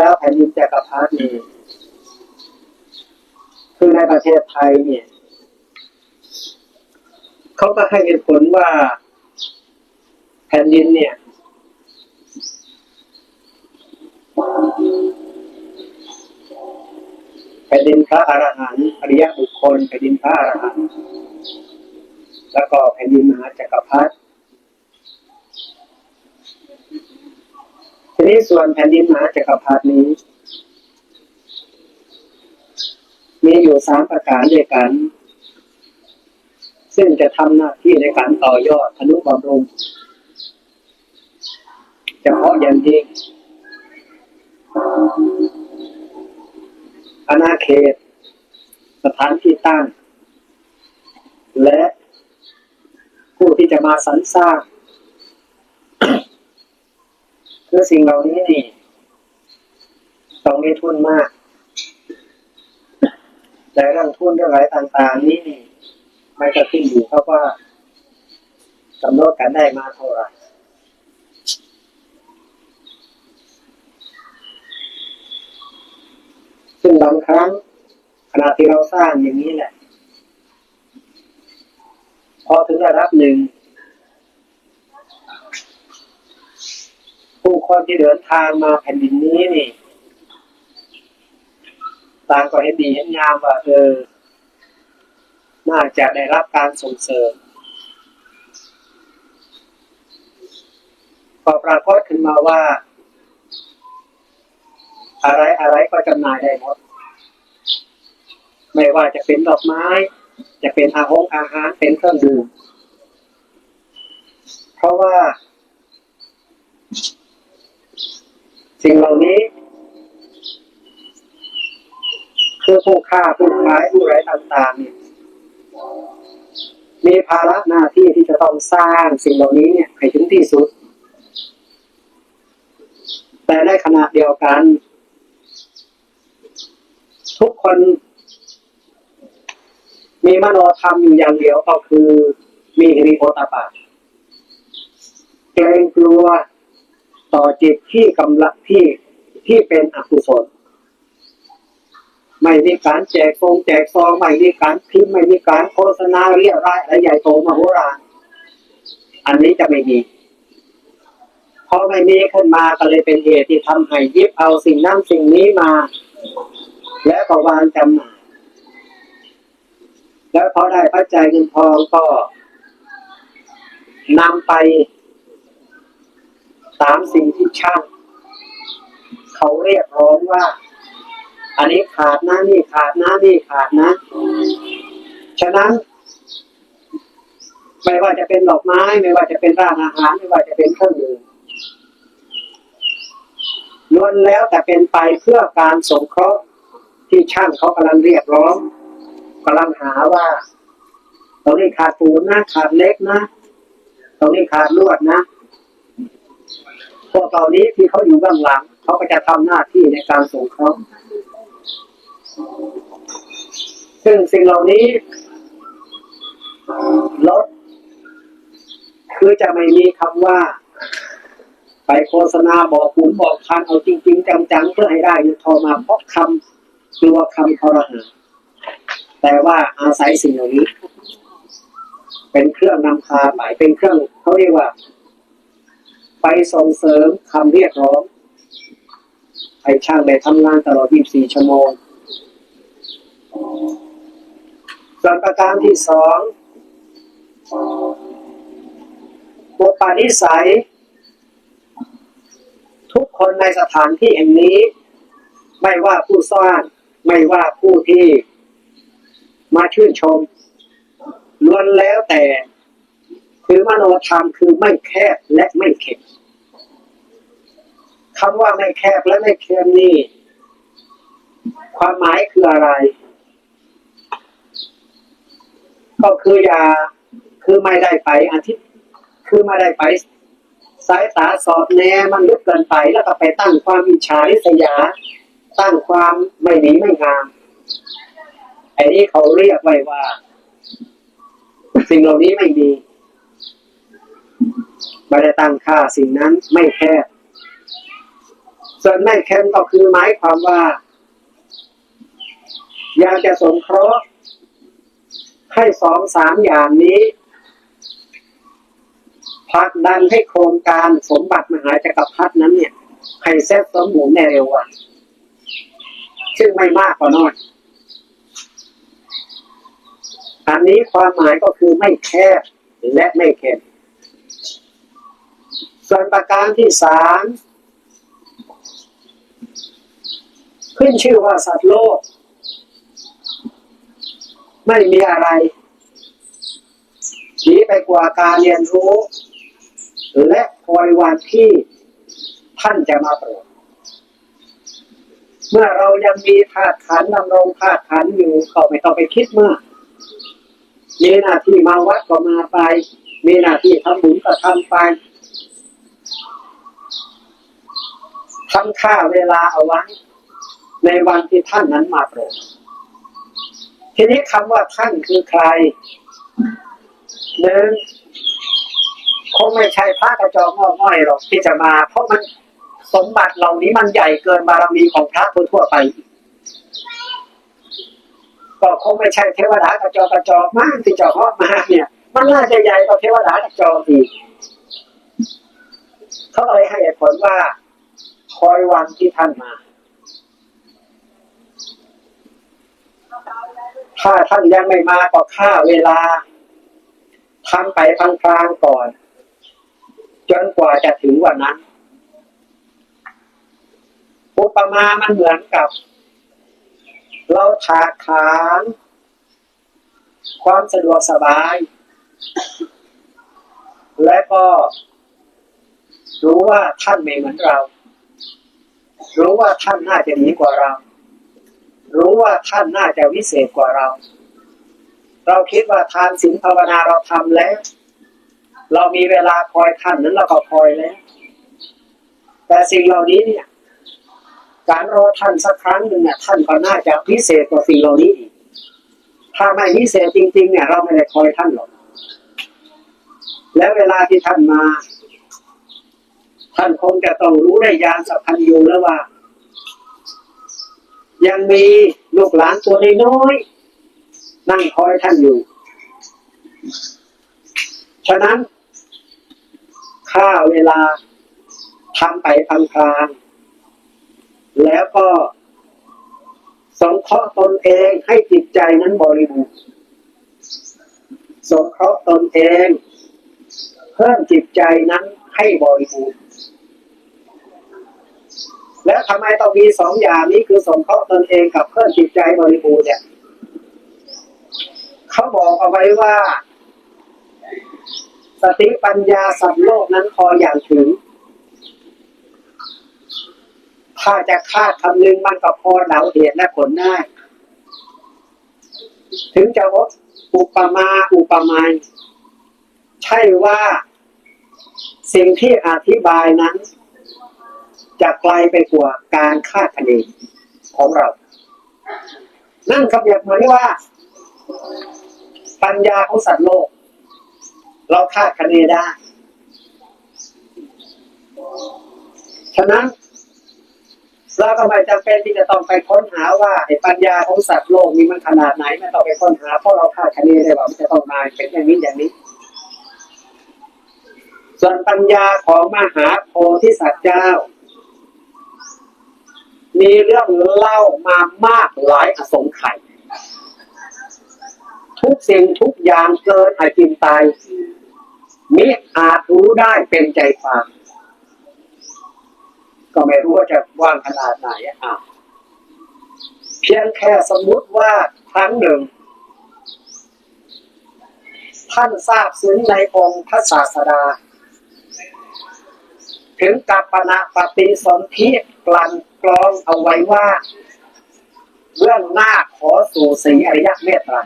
แล้วแผ่นดินจักรพรรดินี่คือในประเทศไทยเนี่ยเขาก็ให้เหตุผลว่าแผ่นดินเนี่ย แผ่นดินพระอรหันต์อริยบุคคลแผ่นดินพระอรหันต์แล้วก็แผ่นดินมหาจักรพรรดิ นี้ส่วนแผ่นดินมหาจักรพรรดินี้ มีอยู่สามประการด้วยกัน ซึ่งจะทำหน้าที่ในการต่อยอดอนุบำรุงเฉพาะอย่างยิ่งอาณาเขต สถานที่ตั้ง และผู้ที่จะมาสรรสร้าง คือสิ่งเหล่านี้นี่ต้องมีทุนมาก แต่เรื่องทุนเรื่องอะไรต่างๆนี้นี่มันก็ขึ้นอยู่เพราะว่ากำหนกันได้มาเท่าไหร่ซึ่งบางครั้งขณะที่เราสร้างอย่างนี้แหละ พอถึงระดับหนึ่ง ผู้ คนที่เดินทางมาแผ่นดินนี้นี่ต่างก็เห็นดีเห็นงามว่าเออน่าจะได้รับการส่งเสริมก็ปรากฏขึ้นมาว่า อะไรอะไรก็จำหน่ายได้หมดไม่ว่าจะเป็นดอกไม้ จะเป็นอาหงอาหารเป็นเครื่องดื่มเพราะว่า สิ่งเหล่านี้คือผู้ค้าผู้ขายผู้ไรต่างๆเนี่ยมีภาระหน้าที่ที่จะต้องสร้างสิ่งเหล่านี้เนี่ยให้ถึงที่สุด แต่ในขณะเดียวกัน ทุกคน มีมโนธรรมอยู่อย่างเดียวก็คือ มีฮิริโอตปาเกรงกลัว ต่อจิตที่กำลังที่ที่เป็นอกุศลไม่มีการแจกฟงแจกซองไม่มีการพิมพ์ไม่มีการโฆษณาเรียรายอะไรใหญ่โตมโหฬารอันนี้จะไม่มีพอไม่มีขึ้นมาก็เลยเป็นเหตุที่ทำให้ยิบเอาสิ่งนั้นสิ่งนี้มา แล้วก็วางจำหน่ายแล้วพอได้ปัจจัยเงินทองก็นำไป ตามสิ่งที่ช่างเขาเรียกร้องว่า อันนี้ขาดนะนี่ขาดนะนี่ขาดนะ ฉะนั้นไม่ว่าจะเป็นดอกไม้ ไม่ว่าจะเป็นร้านอาหาร ไม่ว่าจะเป็นเครื่องดื่มล้วนแล้วแต่เป็นไปเพื่อการสงเคราะห์ที่ช่างเขากำลังเรียกร้องกำลังหาว่าตรงนี้ขาดปูนนะขาดเล็กนะตรงนี้ขาดลวดนะ พวกเหล่านี้ที่เขาอยู่เบื้องหลัง เขาก็จะทำหน้าที่ในการส่งเคราซึ่งสิ่งเหล่านี้ลดคือจะไม่มีคำว่า ไปโฆษณาบอกขุนบอกคันเอาจริง ๆ จังๆเพื่อให้ได้เงินทอมาเพราะคำกลัวคำคอรหาแต่ว่าอาศัยสิ่งเหล่านี้ เป็นเครื่องนำพาหมายเป็นเครื่องเขาเรียกว่า ไปส่งเสริมคำเรียกร้องให้ช่างได้ทำงานตลอด 24 ชั่วโมงส่วนประการที่สองบุปนิสัย ทุกคนในสถานที่แห่งนี้ ไม่ว่าผู้สร้าง ไม่ว่าผู้ที่ มาชื่นชมล้วนแล้วแต่ คือมโนธรรมคือไม่แคบและไม่เข็มคำว่าไม่แคบและไม่เค็มนี่ ความหมายคืออะไร ก็คืออย่าคือไม่ได้ไปอาทิตย์ คือไม่ได้ไปสายตาสอดแนมันลึกเกินไปแล้วก็ไปตั้งความอิจฉาริษยา ตั้งความไม่ดีไม่งามไอ้นี่เขาเรียกไว้ว่า สิ่งเหล่านี้ไม่ดี ไม่ได้ตั้งค่าสิ่งนั้นไม่แคบส่วนไม่เค็มก็คือหมายความว่า อยากจะสงเคราะห์ให้สองสามอย่างนี้ผลักดันให้โครงการสมบัติมหาจักรพรรดินั้นเนี่ยให้เสร็จสมบูรณ์ในเร็ววันซึ่งไม่มากก็น้อยอันนี้ความหมายก็คือไม่แคบและไม่เข็ม ส่วนประการที่สามขึ้นชื่อว่าสัตว์โลก ไม่มีอะไรหนีไปกว่าการเรียนรู้ และคอยวันที่ท่านจะมาโปรดเมื่อเรายังมีธาตุขันดำรงธาตุขันอยู่ก็ไม่ต้องไปคิดมากมีหน้าที่มาวัดก็มาไป มีหน้าที่ทำบุญก็ทำไป ทำค่าเวลาเอาไว้ ในวันที่ท่านนั้นมาโปรดทีนี้คำว่าท่านคือใครหนึ่งคงไม่ใช่พระกระจอกง่อยหรอกที่จะมา เพราะมันสมบัติเหล่านี้มันใหญ่เกินบารมีของพระทั่วไป ก็คงไม่ใช่เทวดากระจอกกระจอกมากที่จะเหามาเนี่ย มันน่าจะใหญ่กว่าเทวดากระจอกอีกเขาเลยให้ผลว่า คอยวันที่ท่านมา ถ้าท่านยังไม่มาก็ค่าเวลาทำไปพลางๆก่อน จนกว่าจะถึงวันนั้นอุปมา มันเหมือนกับ เราถากถางความสะดวกสบาย และก็รู้ว่าท่านไม่เหมือนเรา รู้ว่าท่านน่าจะดีกว่าเรา รู้ว่าท่านน่าจะวิเศษกว่าเรา เราคิดว่าทานศีลภาวนาเราทำแล้ว เรามีเวลาคอยท่านนั้นเราก็คอยแล้ว แต่สิ่งเหล่านี้เนี่ย การรอท่านสักครั้งหนึ่งเนี่ยท่านก็น่าจะพิเศษกว่าสิ่งเหล่านี้อีกถ้าไม่พิเศษจริง ๆ เนี่ย เราไม่ได้คอยท่านหรอกแล้วเวลาที่ท่านมา ท่านคงจะต้องรู้ได้ยานสัพพันยูแล้วว่า ยังมีลูกหลานตัวน้อยนั่งคอยท่านอยู่ ฉะนั้นค่าเวลาทำไปพลางๆแล้วก็สงเคราะห์ตนเองให้จิตใจนั้นบริบูรณ์สงเคราะห์ตนเอง เพิ่มจิตใจนั้นให้บริบูรณ์ แล้วทำไมต้องมีสองอย่างนี้คือสงเคราะห์ตนเองกับเพิ่มจิตใจบริบูรณ์เนี่ยเขาบอกเอาไว้ว่า สติปัญญาสัตว์โลกนั้นพออย่างถึง ถ้าจะคาดคำนึงมันก็พอเดาเหตุและผลได้ ถึงจะวดอุปมาอุปไมยใช่ว่าสิ่งที่อธิบายนั้น จะไกลไปกว่าการคาดคะเนของเรา นั่นคำเรียบเหมือนว่า ปัญญาของสัตว์โลก เราคาดคะเนได้ ฉะนั้นเราก็ไมจำเป็นที่จะต้องไปค้นหาว่าไอ้ปัญญาของสัตว์โลกนี้มันขนาดไหนไม่ต้องไปค้นหาเพราะเราคาดคะเนได้ว่ามันจะต้องมาเป็นอย่างนี้อย่างนี้ส่วนปัญญาของมหาโพธิสัตว์เจ้า มีเรื่องเล่ามามากหลายอสงไขยทุกสิ่งทุกอย่างเกินอาจินตายมิอาจรู้ได้เป็นใจความก็ไม่รู้ว่าจะว่างขนาดไหนอะเพียงแค่สมมุติว่าครั้งหนึ่ง ท่านทราบซึ้งในองค์พระศาสดา ถึงกัปปณะปฏิสนธิกลั่น กรองเอาไว้ว่าเรื่องหน้าขอสู่สีอริยเมตตร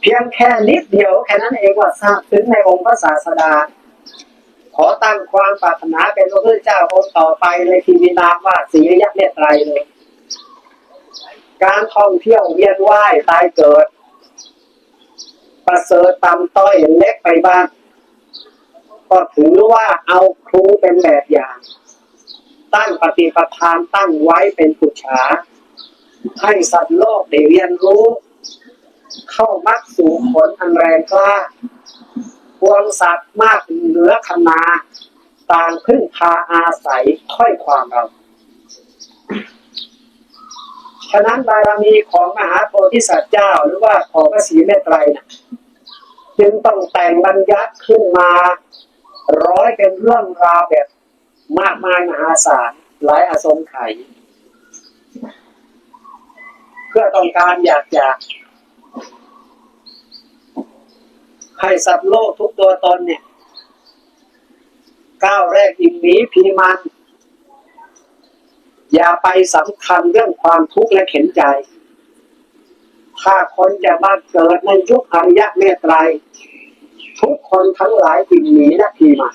เพียงแค่นิดเดียวแค่นั้นเองว่าทราบถึงในองค์พระศาสดา ขอตั้งความปรารถนาเป็นพระพุทธเจ้าองค์ต่อไปเลยที่มีนามว่าสีอริยเมตไตรเลย การท่องเที่ยวเวียนว่ายตายเกิด ประเสริฐตำต้อยเล็กไปบ้างก็ถือว่าเอาครูเป็นแบบอย่าง ตั้งปฏิปทานตั้งไว้เป็นปุจฉาให้สัตว์โลกได้เรียนรู้ เข้ามักสู่ผลอันแรงกล้าพวงสัตว์มากเหนือขนาต่างพึ่งพาอาศัยค่อยความเรา ฉะนั้นบารมีของมหาโพธิสัตว์เจ้าหรือว่าของพระศรีเมตไตรนะจึงต้องแต่งบัญญัติขึ้นมา ร้อยเป็นเรื่องราวแบบ มากมายมหาศาลหลายอสงไขยเพื่อต้องการอยากจะให้สัตว์โลกทุกตัวตนเนี่ยก้าวแรกอิ่มหนีพีมัน อย่าไปสำคัญเรื่องความทุกข์และเข็นใจ ถ้าคนจะมาเกิดในยุคอริยะเมตไตรทุกคนทั้งหลายอิ่มหนีและพีมัน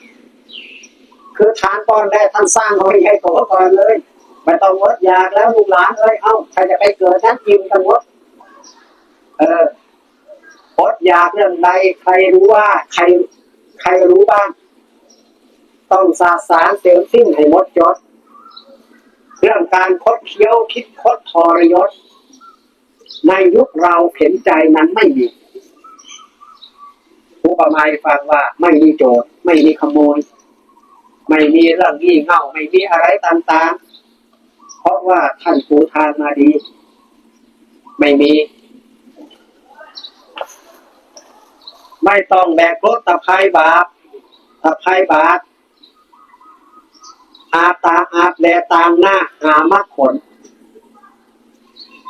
คือทานก้อนแรกท่านสร้างเอาไว้ให้ตัวก่อนเลยไม่ต้องวดอยากแล้วลูกหลานเอ้ยเอ้าใครจะไปเกิดนั้นกินกันหมดเอออดอยากเรื่องใดใครรู้ว่า ใคร ใครรู้บ้าง ต้องสาสารเสริมสิ้นให้หมดจดเรื่องการคดเคี้ยวคิดคดทรยศ ในยุคเราเข็นใจนั้นไม่มีผู้ประมาณฟังว่าไม่มีโจรไม่มีขโมย ไม่มีเรื่องงี่เง่าไม่มีอะไรต่างๆ เพราะว่าท่านปูทางมาดี ไม่มี ไม่ต้องแบกรถตะไคร้บาปตะไคร้บาปอาตาอาบแลตางหน้าหามรรคผล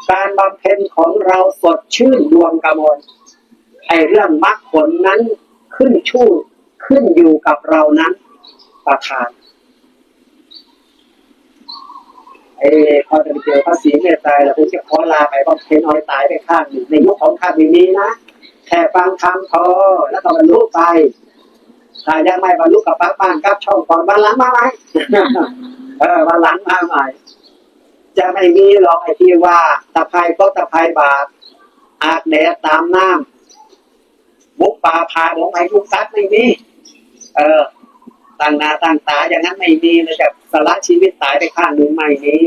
การบำเพ็ญของเราสดชื่นดวงกระมวลไอเรื่องมรรคผลนั้นขึ้นชู่ขึ้นอยู่กับเรานั้น ประทานเอ้พอจะไปเจอพระศรีเมตไตรแล้วผมจะขอลาไปบำเพ็ญเอาให้ตายไปข้างหนึ่งในยุคของข้าม่มีนะแค่ฟังคำพอแล้วก็บรรลุไปถ้ายังไม่บรรลุกับปักบ้านกับช่องก่อนวันหลังมาใหม่เออวันหลังมาใหม่จะไม่มีหรอกไอ้ที่ว่าตะไคร้ก็ตะไคร้บาทอาบแดดตามน้ำบุกป่าพาหลงไอ้ลูกซัดไม่มีเออ ตั้งหน้าตั้งตาอย่างนั้นไม่มีเลยจะสละชีวิตตายไปข้างหนึ่งไม่มี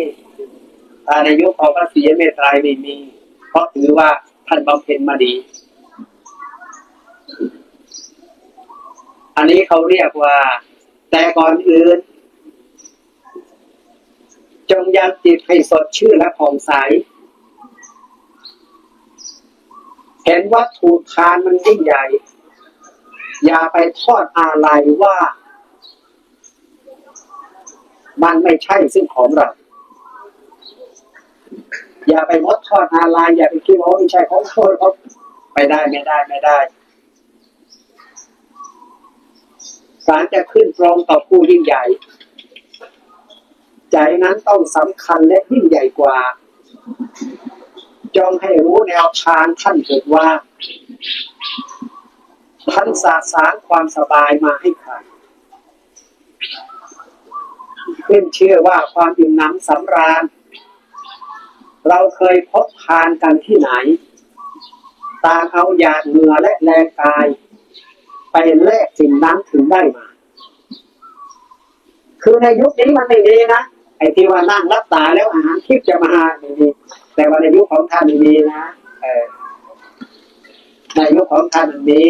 ถ้าในยุคของพระศรีเมตไตรไม่มี เพราะถือว่าท่านบำเพ็ญมาดี อันนี้เขาเรียกว่า แต่ก่อนอื่น จงยังจิตให้สดชื่นและผ่องใส เห็นวัตถุทานมันยิ่งใหญ่ อย่าไปทอดอะไรว่า มันไม่ใช่ซึ่งของเรา อย่าไปมดทอดอะไรอย่าไปคิดว่าไม่ใช่ของคนเขาไม่ได้ไม่ได้ไม่ได้การจะขึ้นตรงต่อผู้ยิ่งใหญ่ ใจนั้นต้องสำคัญและยิ่งใหญ่กว่า จงให้รู้แนวทางท่านเถิดว่า ท่านสาสางความสบายมาให้ใคร ขึ้นเชื่อว่าความอิ่มหน้ำสำราญ เราเคยพบทานกันที่ไหนต่างเอาหยาดเหงื่อและแรงกาย ไปแลกสิ่งนั้นถึงได้มา คือในยุคนี้มันไม่ดีนะไอ้ที่ว่านั่งรับตาแล้วอาหารทิพย์จะมาไม่มีแต่ว่าในยุคของท่านมีนะเออในยุคของท่านมี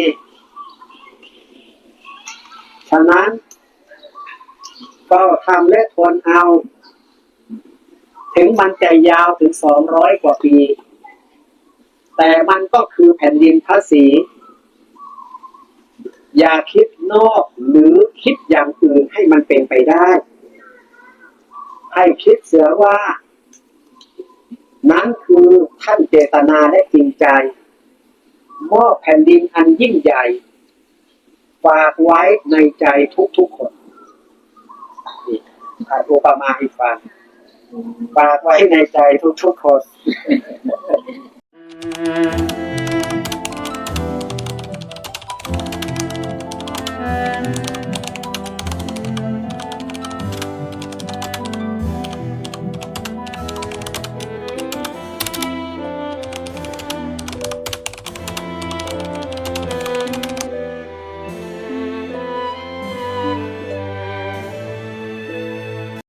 ฉะนั้น ก็ทำและทนเอา ถึงมันจะยาวถึงสองร้อยกว่าปี แต่มันก็คือแผ่นดินพระศรีอย่าคิดนอกหรือคิดอย่างอื่นให้มันเป็นไปได้ให้คิดเสียว่า นั้นคือท่านเจตนาและจริงใจ มอบแผ่นดินอันยิ่งใหญ่ ฝากไว้ในใจทุกๆคน อุปมาให้ฟังฝากไว้ในใจทุกๆคน